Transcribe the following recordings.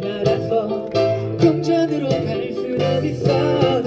나라서 공전으로 갈수록 있어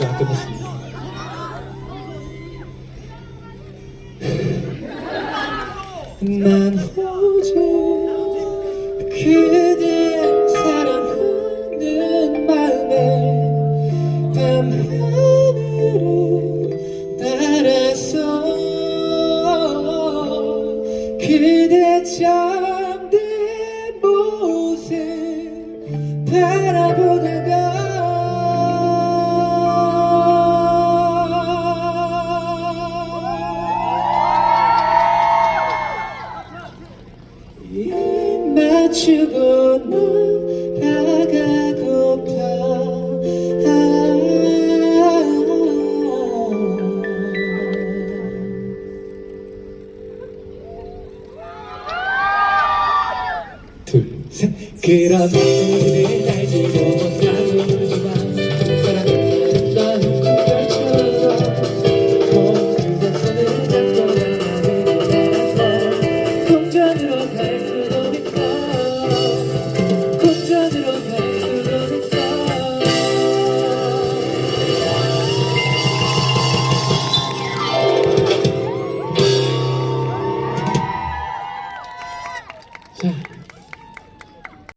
아직 안 끝났습니다. 난 오직 그대 사랑하는 마음에 밤하늘을 따라서 그대 잠든 모습 바라보다가 멈추고 날아가고파 아, 아, 아. 둘셋 그런 우리를 날 주고